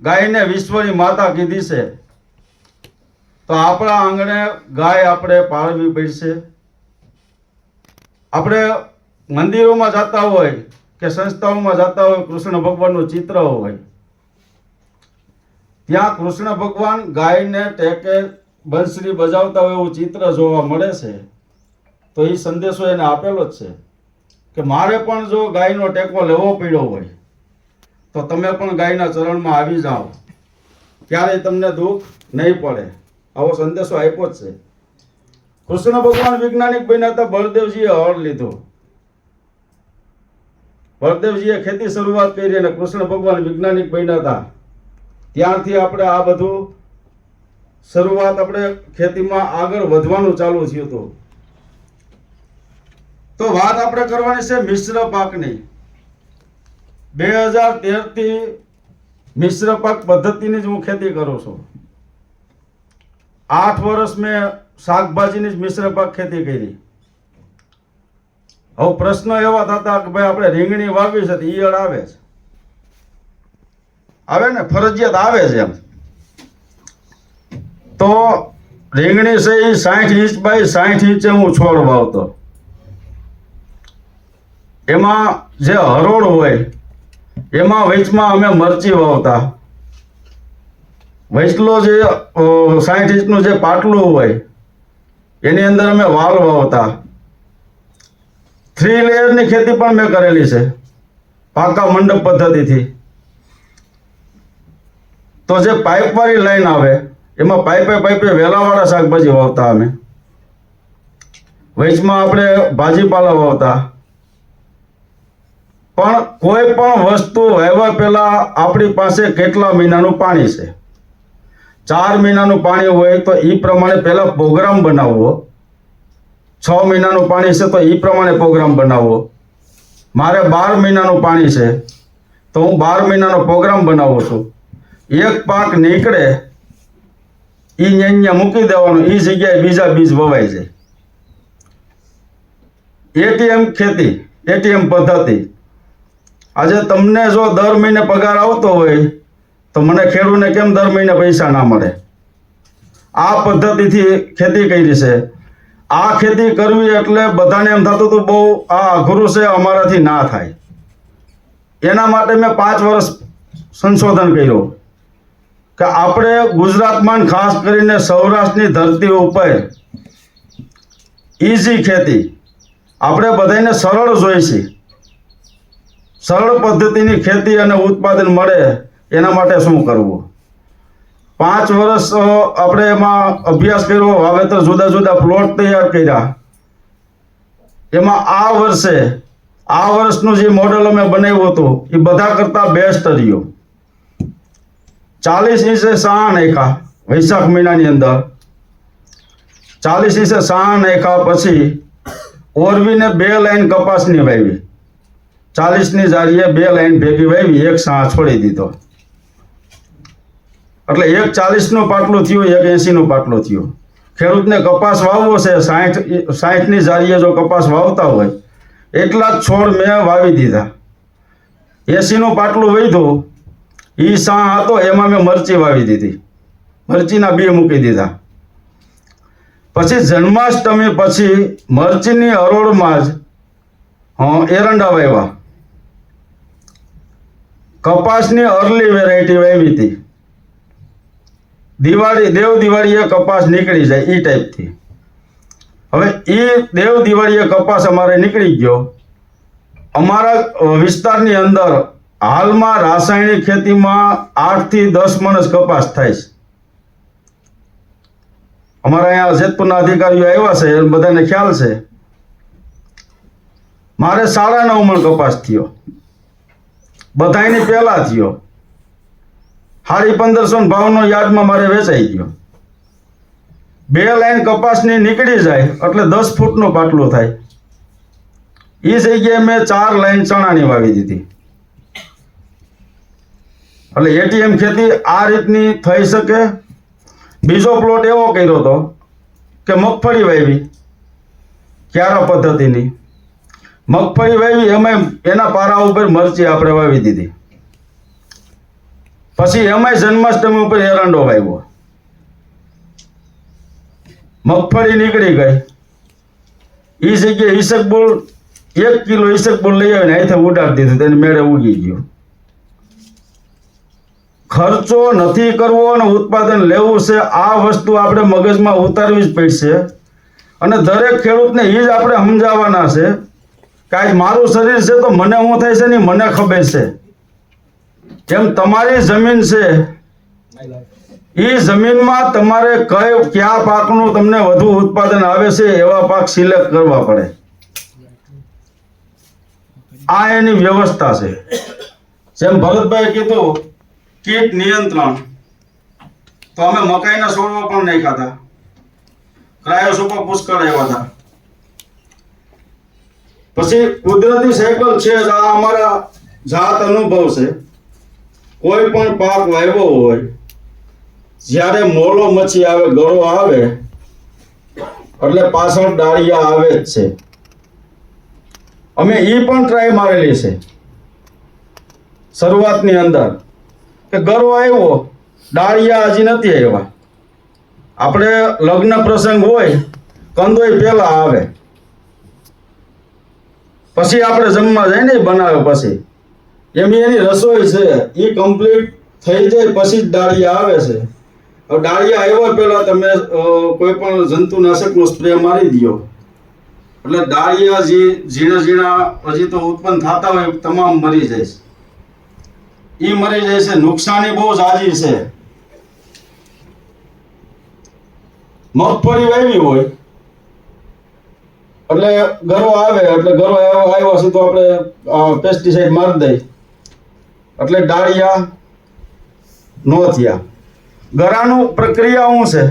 ગાયને વિશ્વની માતા કીધી છે. તો આપણા આંગણે ગાય આપણે પાળવી પડશે. આપણે મંદિરોમાં જતા હોય કે સંસ્થાઓમાં જતા હોય, કૃષ્ણ ભગવાનનું ચિત્ર હોય, ત્યાં કૃષ્ણ ભગવાન ગાયને ટેકે બંસરી બજાવતા હોય એવું ચિત્ર જોવા મળે છે. તો એ સંદેશો એને આપેલો જ છે કે મારે પણ જો ગાયનો ટેકો લેવો પડ્યો હોય તો તમે પણ ગાયના ચરણમાં આવી જાઓ. ક્યારેય તમને દુઃખ નહીં પડે. આવો સંદેશો આપ્યો જ છે. કૃષ્ણ ભગવાન વૈજ્ઞાનિક બન્યા હતા, બળદેવજીએ હળ લીધો. બળદેવજીએ ખેતી શરૂઆત કરી અને કૃષ્ણ ભગવાન વૈજ્ઞાનિક બન્યા હતા. ત્યારથી આપણે આ બધું શરૂઆત આપણે ખેતીમાં આગળ વધવાનું ચાલુ થયું હતું. તો વાત આપણે કરવાની છે મિશ્ર પાકની. બે હજાર તેરથી મિશ્ર પાક પદ્ધતિની જ હું ખેતી કરું છું. આઠ વર્ષ મેં શાકભાજીની જ મિશ્ર પાક ખેતી કરી. હવે પ્રશ્ન એવા થતા કે ભાઈ આપણે રીંગણી વાવી છે ઈયળ આવે છે. આવે ને? ફરજિયાત આવે છે એમ. તો રીંગણી છે એ સાઠ ઇંચ બાય સાઠ ઇંચે હું છોડ વાવતો. એમાં જે હરોળ હોય એમાં વેચમાં અમે મરચી વાવતા. વચલો જે સાઠ ઇંચનું જે પાટલું હોય, એની અંદર અમે વાલ વાવતા. થ્રી લેયરની ખેતી પણ મેં કરેલી છે, પાકા મંડપ પદ્ધતિથી. તો જે પાઇપવાળી લાઈન આવે, એમાં પાઇપે પાઇપે વેલાવાળા શાકભાજી વાવતા અમે. વચમાં આપણે ભાજીપાલા વાવતા. પણ કોઈ પણ વસ્તુ વહેવા પહેલા આપણી પાસે કેટલા મહિનાનું પાણી છે? ચાર મહિનાનું પાણી હોય તો એ પ્રમાણે પહેલા પ્રોગ્રામ બનાવવો છ મહિનાનું પાણી છે તો એ પ્રમાણે પ્રોગ્રામ બનાવવો મારે બાર મહિનાનું પાણી છે તો હું બાર મહિનાનો પ્રોગ્રામ બનાવું છું. એક પાક નીકળે એ અહીંયા મૂકી દેવાનું એ જગ્યાએ બીજા બીજ વવાઈ જાય. એટીએમ ખેતી, એટીએમ પદ્ધતિ. આજે તમને જો દર મહિને પગાર આવતો હોય, તો મને ખેડૂતને કેમ દર મહિને પૈસા ના મળે? આ પદ્ધતિથી ખેતી કરી છે. આ ખેતી કરવી એટલે બધાને એમ થતું હતું, બહુ આ અઘરું છે, અમારાથી ના થાય. એના માટે મેં પાંચ વર્ષ સંશોધન કર્યું કે આપણે ગુજરાતમાં ખાસ કરીને સૌરાષ્ટ્રની ધરતી ઉપર ઇઝી ખેતી આપણે બધાને સરળ જોઈ છે. સરળ પદ્ધતિની ખેતી અને ઉત્પાદન મળે એના માટે શું કરવું? પાંચ વર્ષ આપણે એમાં અભ્યાસ કર્યો, વાવેતર જુદા જુદા પ્લોટ તૈયાર કર્યા. એમાં આ વર્ષે, આ વર્ષનું જે મોડેલ અમે બનાવ્યું હતું, એ બધા કરતાં બેસ્ટ રહ્યું. ચાલીસ ઇંચે સાણ એકા વૈશાખ મહિનાની અંદર. ચાલીસ ઇંચે સાણ એકા પછી ઓરવીને બે લાઈન કપાસની વાવી. ચાલીસની જારીએ બે લાઈન ભેગી વાવી એક સાહ છોડી દીધો. એટલે એક ચાલીસનું પાટલું થયું, એક એંસીનું પાટલું થયો. ખેડૂતને કપાસ વાવવો છે સાઠ સાઠની જારીએ જો કપાસ વાવતા હોય, એટલા જ છોડ મેં વાવી દીધા. એંસીનું પાટલો વધ્યું એ સાહ હતો, એમાં મેં મરચી વાવી દીધી. મરચીના બી મૂકી દીધા. પછી જન્માષ્ટમી, પછી મરચીની હરોળમાં જ એરંડા વાવ્યા. કપાસની અર્લી વેરાયટી વાવી હતી. દિવાળી, દેવ દિવાળીએ કપાસ નીકળી જાય એ ટાઈપથી હવે એ દેવ દિવાળીએ કપાસ અમારે નીકળી ગયો. અમારા વિસ્તારની અંદર હાલમાં રાસાયણિક ખેતીમાં આઠથી દસ મણસ કપાસ થાય છે. અમારા અહીંયા જેતપુરના અધિકારીઓ આવ્યા છે એ બધાને ખ્યાલ છે. મારે સાડા નવ મણ કપાસ થયો. બધાયની પહેલા થયો. હારી પંદરસો ભાવનો યાદમાં મારે વેચાઈ ગયો. બે લાઈન કપાસની નીકળી જાય એટલે દસ ફૂટનો પાટલો થાય. એ જગ્યાએ મેં ચાર લાઈન ચણાની વાવી દીધી. એટલે એટીએમ ખેતી આ રીતની થઈ શકે. બીજો પ્લોટ એવો કર્યો હતો કે મગફળી વાવી. ક્યારા પદ્ધતિની? મગફળી વાવી, અમે એના પારા ઉપર મરચી આપણે વાવી દીધી. પછી એમાં જન્માષ્ટમી ઉપર એરંડો વાવ્યો. મગફળી નીકળી ગઈ. એ જગ્યાએ ઈસકબુલ એક કિલો ઈસકબુલ લઈ આવીને અહીંથી ઉડાડી દીધું, તેને મેળે ઉગી ગયું. ખર્ચો નથી કરવો અને ઉત્પાદન લેવું છે, આ વસ્તુ આપણે મગજમાં ઉતારવી જ પડશે. અને દરેક ખેડૂતને એ જ આપણે સમજાવવાના છે. કે આજ મારું શરીર છે તો મને શું થાય છે ને મને ખબર છે. જેમ તમારી જમીન છે એ જમીનમાં તમારે કઈ, કયા પાકનું તમને વધુ ઉત્પાદન આવે છે એવા પાક સિલેક્ટ કરવા પડે. આ એની વ્યવસ્થા છે. જેમ ભરતભાઈ કીધું, કીટ નિયંત્રણ. તો અમે મકાઈના છોડવા પણ નહીં ખાતા ક્રાયોસોપા પુષ્કળ એવા હતા. પછી કુદરતી સાયકલ છે આ અમારા જાત અનુભવ છે. કોઈ પણ પાક વાવ્યો હોય, જ્યારે મોલો મચ્છી આવે, ગળો આવે, એટલે પાછળ ડાળિયા આવે જ છે. અમે એ પણ ટ્રાય મારેલી છે. શરૂઆતની અંદર, કે ગરો આવ્યો, ડાળિયા હજી નથી આવ્યા. આપણે લગ્ન પ્રસંગ હોય, કંદોય પહેલા આવે. પછી આપણે જમવા જાય ને બનાવે પછી. એમ એની રસોઈ છે, એ કમ્પ્લીટ થઈ જાય પછી જ ડાળિયા આવે છે. ડાળિયા આવ્યા પહેલા તમે કોઈ પણ જંતુનાશકનો સ્પ્રે મારી દો એટલે ડાળિયા જે ઝીણા ઝીણા હજી તો ઉત્પન્ન થતા હોય તમામ મરી જાય છે. એ મરી જાય છે, નુકસાની બહુ જાજી છે. મગફળી વાવી હોય એટલે ગરો આવે, એટલે ગરો આવ્યો છે તો આપણે પેસ્ટિસાઇડ મારી દઈ એટલે ડાળિયા નો થયા ગરાનું પ્રક્રિયા શું છે?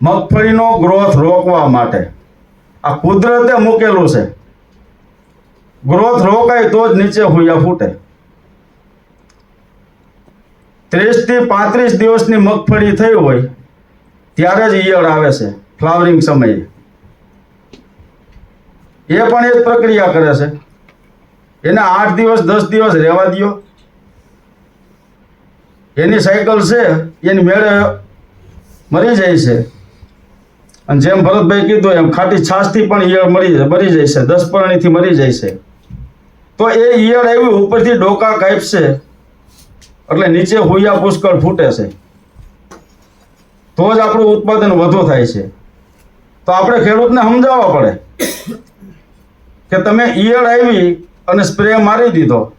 મગફળીનો ગ્રોથ રોકવા માટે. આ કુદરતે મૂકેલું છે. ગ્રોથ રોકાય તો જ નીચે હુયા ફૂટે. ત્રીસથી પાંત્રીસ દિવસની મગફળી થઈ હોય, ત્યારે જ ઈયળ આવે છે ફ્લાવરિંગ સમયે. એ પણ એ જ પ્રક્રિયા કરે છે. એને આઠ દિવસ, દસ દિવસ રહેવા દ્યો. એની સાયકલ છે, એની મેળે મરી જાય છે. અને જેમ ભરતભાઈ કીધું એમ, ખાટી છાશથી પણ ઈયળ મરી મરી જાય છે, દસ પરણીથી મરી જાય છે. તો એ ઈયળ એવી ઉપરથી ડોકા કાપશે, એટલે નીચે હુયા પુષ્કળ ફૂટે છે. તો જ આપણું ઉત્પાદન વધુ થાય છે. તો આપણે ખેડૂતને સમજાવવા પડે. કે તમે ઈયળ આવી અને સ્પ્રે મારી દીધો.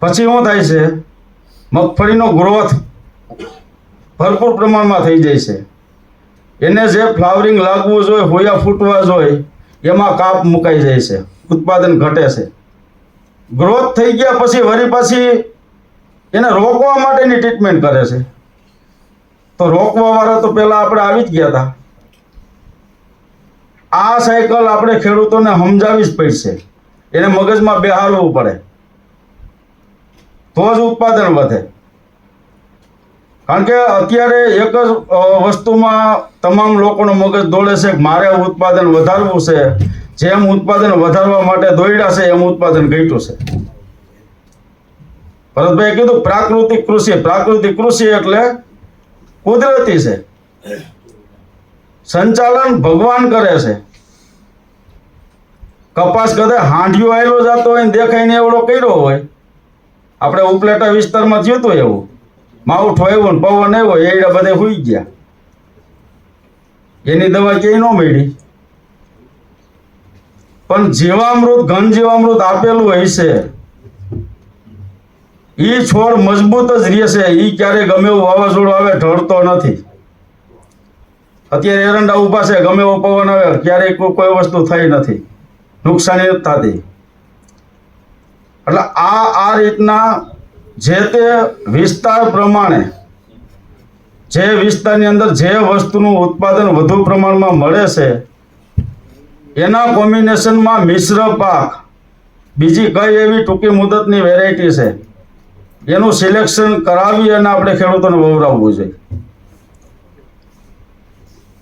પછી શું થાય છે? મગફળીનો ગ્રોથ ભરપૂર પ્રમાણમાં થઈ જાય છે. એને જે ફ્લાવરિંગ લાગવું જોઈએ, હોયા ફૂટવા જોઈએ, એમાં કાપ મુકાઈ જાય છે. ઉત્પાદન ઘટે છે. ગ્રોથ થઈ ગયા પછી વળી પાછી એને રોકવા માટેની ટ્રીટમેન્ટ કરે છે. તો રોકવા વાળા તો પહેલા આપણે આવી જ ગયા હતા. આ સાયકલ આપણે ખેડૂતોને સમજાવી જ પડશે. એને મગજમાં બેહારવું પડે. તો જ ઉત્પાદન વધે. કારણ કે અત્યારે એક જ વસ્તુમાં તમામ લોકોનો મગજ દોડે છે, મારે ઉત્પાદન વધારવું છે. જેમ ઉત્પાદન વધારવા માટે દોડ્યા છે, એમ ઉત્પાદન ઘટ્યું છે. ભરતભાઈ કીધું, પ્રાકૃતિક કૃષિ પ્રાકૃતિક કૃષિ એટલે કુદરતી છે. સંચાલન ભગવાન કરે છે. કપાસ કદાચ હાંડિયો આવેલો જતો હોય ને દેખાય ને એવડો કર્યો હોય. આપણે ઉપલેટા વિસ્તારમાં થયું હતું એવું. માવઠો આવ્યું ને પવન આવ્યો એડા બધે હુઈ ગયા. એની દવા ક્યાંય ન મળી. પણ જીવામૃત, ઘન જીવામૃત આપેલું હોય છે. એ છોડ મજબૂત જ રહેશે એ ક્યારે ગમે એવું વાવાઝોડું આવે, ઢળતો નથી. અત્યારે એરંડા ઊભા છે, ગમે એવો પવન આવે ક્યારેય કોઈ વસ્તુ થઈ નથી. નુકસાની થતી. એટલે આ આ રીતના જે તે વિસ્તાર પ્રમાણે, જે વિસ્તારની અંદર જે વસ્તુનું ઉત્પાદન વધુ પ્રમાણમાં મળે છે, એના કોમ્બિનેશનમાં મિશ્ર પાક, બીજી કઈ એવી ટૂંકી મુદતની વેરાયટી છે, એનું સિલેક્શન કરાવી અને આપણે ખેડૂતોને વવરાવવું જોઈએ.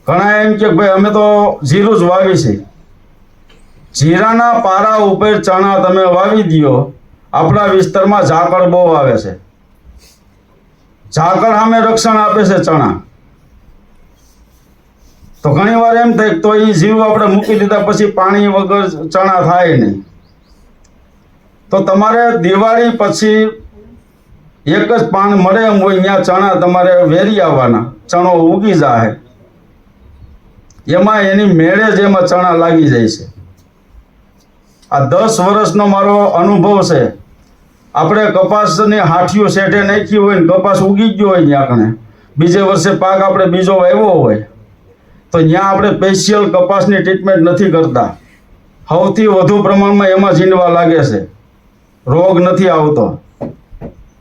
ઘણા એમ કે ભાઈ, અમે તો જીરું જ વાવી છે જીરાના પારા ઉપર ચણા તમે વાવી દ્યો. આપણા વિસ્તારમાં ઝાકળ બહુ આવે છે. ઝાકળ સામે રક્ષણ આપે છે ચણા. તો ઘણી વાર એમ થાય તો એ જીવ આપણે મૂકી દીધા પછી પાણી વગર ચણા થાય નહીં. તો તમારે દિવાળી પછી એક જ પાન મળે એમ હોય, ત્યાં ચણા તમારે વેરી આવવાના. ચણો ઉગી જાય એમાં એની મેળે જ એમાં ચણા લાગી જાય છે. આ દસ વર્ષનો મારો અનુભવ છે. આપણે કપાસની હાથીઓ શેઠે નાખી હોય ને કપાસ ઉગી ગયો હોય ત્યાં કણે બીજે વર્ષે પાક આપણે બીજો વાવ્યો હોય, તો ત્યાં આપણે સ્પેશિયલ કપાસની ટ્રીટમેન્ટ નથી કરતા. સૌથી વધુ પ્રમાણમાં એમાં ઝીંડવા લાગે છે. રોગ નથી આવતો.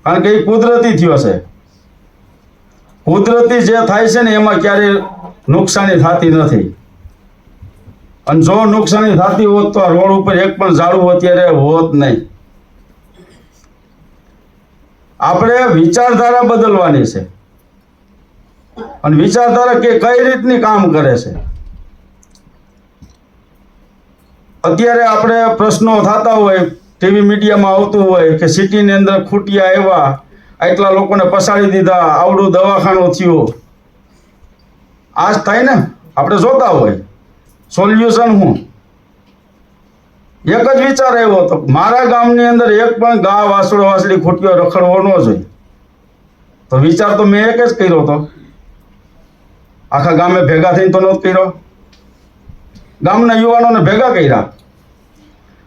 કારણ કે એ કુદરતી થયો છે. કુદરતી જે થાય છે ને એમાં ક્યારેય નુકસાની થતી નથી. અને જો નુકસાની થતી હોત તો રોડ ઉપર એક પણ ઝાડું અત્યારે હોત નહીં. આપણે વિચારધારા બદલવાની છે. અને વિચારધારા કે કઈ રીતની કામ કરે છે? અત્યારે આપણે પ્રશ્નો થતા હોય ટીવી મીડિયામાં આવતું હોય કે સિટીની અંદર ખૂટિયા આવ્યા, આટલા લોકોને પસાડી દીધા, આવડું દવાખાનું થયું. આ જ થાય ને આપણે જોતા હોય. સોલ્યુશન હું એક જ વિચાર આવ્યો હતો. મારા ગામની અંદર એક પણ ગા વાસળો વાસળી ખૂટ્યો રખડવો ન જોઈએ. તો વિચાર તો મેં એક જ કર્યો હતો. આખા ગામે ભેગા થઈને તો નહોતો કર્યો. ગામના યુવાનોને ભેગા કર્યા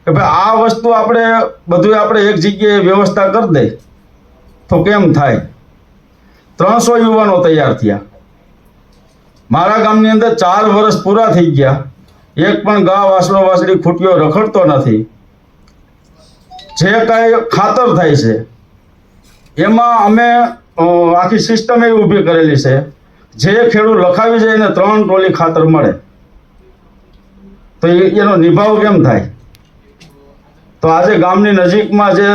કે ભાઈ, આ વસ્તુ આપણે બધું આપણે એક જગ્યાએ વ્યવસ્થા કરી દઈ. તો કેમ થાય? ત્રણસો યુવાનો તૈયાર થયા. મારા ગામની અંદર ચાર વર્ષ પૂરા થઈ ગયા. એક પણ ગા વાસણો વાસળી ખૂટ્યો રખડતો નથી. જે કાંઈ ખાતર થાય છે, એમાં અમે આખી સિસ્ટમ એવી ઊભી કરેલી છે. જે ખેડૂત લખાવી જાય એને ત્રણ ટોલી ખાતર મળે. તો એનો નિભાવ કેમ થાય? તો આજે ગામની નજીકમાં જે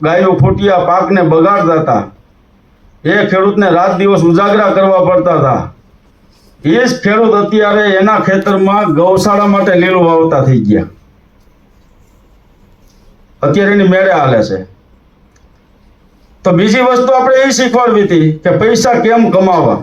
ગાયો ફૂટ્યા પાકને બગાડતા હતા, એ ખેડૂતને રાત દિવસ ઉજાગરા કરવા પડતા હતા. એ જ ખેડૂત અત્યારે એના ખેતરમાં ગૌશાળા માટે લીલું વાવતા થઈ ગયા. અત્યારે એની મેળે હાલે છે. તો બીજી વસ્તુ આપણે એ શીખવાડવી હતી કે પૈસા કેમ કમાવા?